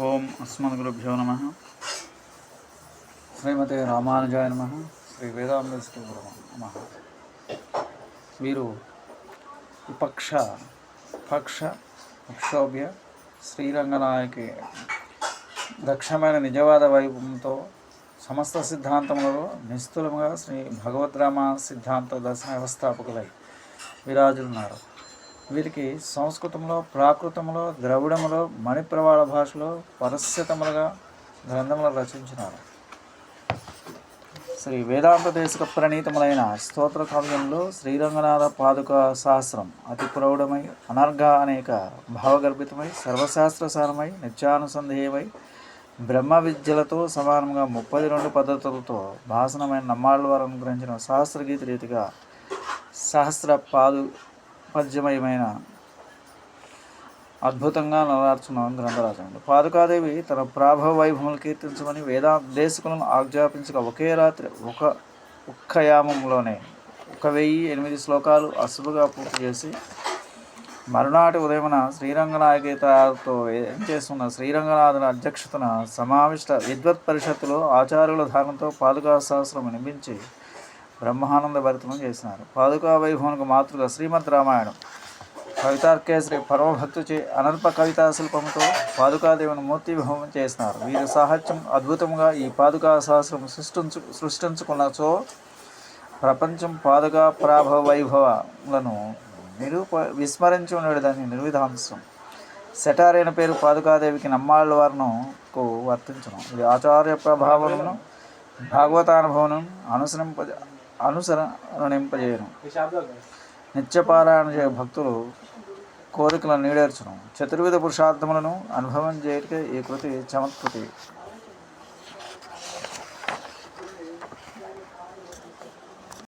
ఓం అస్మద్గురుభ్యో నమ. శ్రీమతి రామానుజాయ నమ. శ్రీ వేదాంబేశ్వర నమ. వీరు విపక్ష పక్ష పక్షోభ్య శ్రీరంగనాయకి దక్షమైన నిజవాద వైభవంతో సమస్త సిద్ధాంతములలో నిస్తులముగా శ్రీ భగవద్రామ సిద్ధాంత దర్శన వ్యవస్థాపకులై విరాజులున్నారు. వీరికి సంస్కృతంలో ప్రాకృతంలో ద్రవిడములో మణిప్రవాళ భాషలో పరస్యతములుగా గ్రంథములు రచించినారు. శ్రీ వేదాంత దేశక ప్రణీతములైన స్తోత్ర కావ్యంలో శ్రీరంగనాథ పాదుక శాస్త్రం అతి ప్రౌఢమై అనర్ఘ అనేక భావగర్భితమై సర్వశాస్త్రసారమై నిత్యానుసంధేయమై బ్రహ్మ విద్యలతో సమానంగా ముప్పది రెండు పద్ధతులతో భాసనమైన నమ్మాళ్ళ వారు అనుగ్రహించిన సహస్రగీత రీతిగా సహస్ర పాదు మధ్యమయమైన అద్భుతంగా నలార్చున్న గ్రంథరాజండి పాదుకాదేవి తన ప్రాభవ వైభవములు కీర్తించమని వేదాంతేశకులను ఆజ్ఞాపించక ఒకే రాత్రి ఒక ఒక్క యామంలోనే ఒక వెయ్యి ఎనిమిది శ్లోకాలు అశుభగా పూర్తి చేసి మరునాటి ఉదయమున శ్రీరంగనాయకీతతో ఏం చేస్తున్న శ్రీరంగనాథుని అధ్యక్షతన సమావిష్ట విద్వత్ పరిషత్తులో ఆచార్యుల ధారణతో పాదుకా సహస్రం వినిపించి బ్రహ్మానంద భరితనం చేసినారు. పాదుకా వైభవానికి మాతృగా శ్రీమద్ రామాయణం. కవితార్కేశ్వరి పరమభక్తుచే అనల్ప కవితా శిల్పంతో పాదుకాదేవిని మూర్తిభవం చేసినారు. వీరి సాహిత్యం అద్భుతంగా ఈ పాదుకా సహస్రం సృష్టించు సృష్టించుకున్నచో ప్రపంచం పాదుకా ప్రాభవ వైభవలను నిరూప విస్మరించి ఉండేదని నిర్విధాంశం. సెటార్ అయిన పేరు పాదుకాదేవికి నమ్మాళ్ళ వారికు వర్తించడం ఇది ఆచార్య ప్రభావమును భాగవతానుభవం అనుసరింప అనుసరణింపజేయను. నిత్యపారాయణ చేయ భక్తులు కోరికలను నీడేర్చును. చతుర్విధ పురుషార్థములను అనుభవం చేయటకే ఈ కృతి చమత్కృతి.